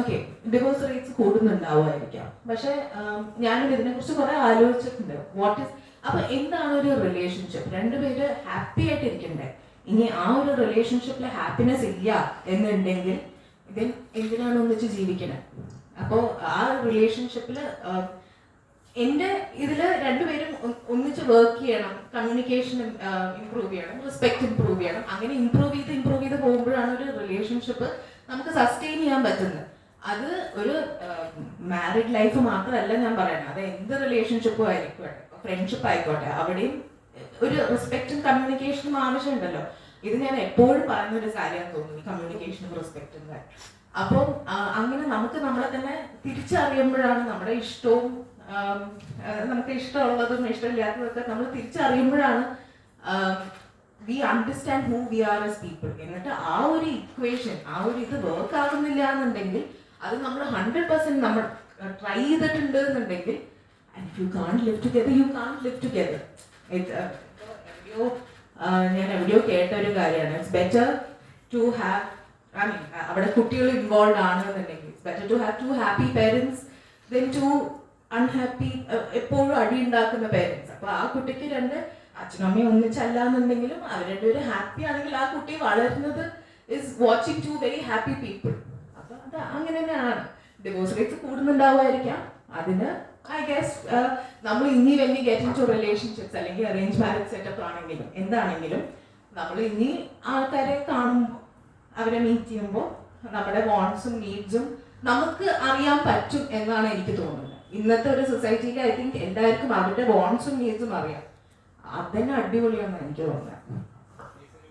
Okay divorce rates കൂടുന്നുണ്ടാവുമായിരിക്കാം. പക്ഷെ ഞാനും ഇതിനെക്കുറിച്ച് കുറെ ആലോചിച്ചിട്ടുണ്ട്. വാട്ട് ഇസ് അപ്പൊ എന്താണ് ഒരു റിലേഷൻഷിപ്പ് രണ്ടുപേര് ഹാപ്പി ആയിട്ട് ഇരിക്കണ്ടേ ഇനി ആ ഒരു റിലേഷൻഷിപ്പിൽ ഹാപ്പിനെസ് ഇല്ല എന്നുണ്ടെങ്കിൽ ഇതിൽ എന്തിനാണ് ഒന്നിച്ച് ജീവിക്കണത് അപ്പോൾ ആ റിലേഷൻഷിപ്പിൽ എന്റെ ഇതിൽ രണ്ടുപേരും ഒന്നിച്ച് വർക്ക് ചെയ്യണം കമ്മ്യൂണിക്കേഷൻ ഇമ്പ്രൂവ് ചെയ്യണം റെസ്പെക്ട് ഇമ്പ്രൂവ് ചെയ്യണം അങ്ങനെ ഇമ്പ്രൂവ് ചെയ്ത് ഇമ്പ്രൂവ് റിലേഷൻഷിപ്പ് നമുക്ക് സസ്റ്റെയിൻ ചെയ്യാൻ പറ്റുന്നത്. അത് ഒരു മാരിഡ് ലൈഫ് മാത്രമല്ല ഞാൻ പറയുന്നത്. അത് എന്ത് റിലേഷൻഷിപ്പും ആയിരിക്കട്ടെ ഫ്രണ്ട്ഷിപ്പ് ആയിക്കോട്ടെ. അവിടെയും ഒരു റെസ്പെക്റ്റും കമ്മ്യൂണിക്കേഷനും ആവശ്യമുണ്ടല്ലോ. ഇത് ഞാൻ എപ്പോഴും പറയുന്ന ഒരു കാര്യമാണെന്ന് തോന്നുന്നു കമ്മ്യൂണിക്കേഷനും റെസ്പെക്റ്റും അപ്പം അങ്ങനെ നമുക്ക് നമ്മളെ തന്നെ തിരിച്ചറിയുമ്പോഴാണ് നമ്മുടെ ഇഷ്ടവും നമുക്ക് ഇഷ്ടമുള്ളതും ഇഷ്ടമില്ലാത്തതൊക്കെ നമ്മൾ തിരിച്ചറിയുമ്പോഴാണ് we understand who we are as people എന്നിട്ട് ആ ഒരു ഇക്വേഷൻ ആ ഒരു ഇത് വർക്ക് ആകുന്നില്ല എന്നുണ്ടെങ്കിൽ അത് നമ്മൾ ഹൺഡ്രഡ് പെർസെന്റ് നമ്മൾ ട്രൈ ചെയ്തിട്ടുണ്ട് എന്നുണ്ടെങ്കിൽ you can live together you can live together എവിടെയോ ഞാൻ എവിടെയോ കേട്ട ഒരു കാര്യമാണ്. It's better to have I mean അവിടെ കുട്ടികൾ ഇൻവോൾവ് ആണ് എന്നുണ്ടെങ്കിൽ it's better to have two happy parents than two unhappy എപ്പോഴും അടി ഉണ്ടാക്കുന്ന പേരൻസ് അപ്പോൾ ആ കുട്ടിക്ക് രണ്ട് അച്ഛനും അമ്മയും ഒന്നിച്ചല്ല എന്നുണ്ടെങ്കിലും അവർ രണ്ടുപേരും ഹാപ്പി ആണെങ്കിൽ ആ കുട്ടി വളരുന്നത് is watching two very happy people അപ്പൊ അത് അങ്ങനെ തന്നെയാണ്. ഡിവോഴ്സ് റേറ്റ്സ് കൂടുന്നുണ്ടാവുമായിരിക്കാം. അതിന് ഐ ഗസ് നമ്മൾ ഇനി വലിയ ഗെറ്റ് ഇൻ ടു റിലേഷൻഷിപ്സ് അല്ലെങ്കിൽ അറേഞ്ച് മാരേജ് സെറ്റപ്പ് ആണെങ്കിലും എന്താണെങ്കിലും നമ്മൾ ഇനി ആൾക്കാരെ കാണുമ്പോൾ അവരെ മീറ്റ് ചെയ്യുമ്പോൾ നമ്മുടെ വോൺസും നീഡ്സും നമുക്ക് അറിയാൻ പറ്റും എന്നാണ് എനിക്ക് തോന്നുന്നത്. ഇന്നത്തെ ഒരു സൊസൈറ്റിയിൽ ഐ തിങ്ക് എല്ലാവർക്കും അവരുടെ വോൺസും നീഡ്സും അറിയാം. അതന്നെ അടിപൊളിയാണെന്ന് എനിക്ക് തോന്നുന്നത്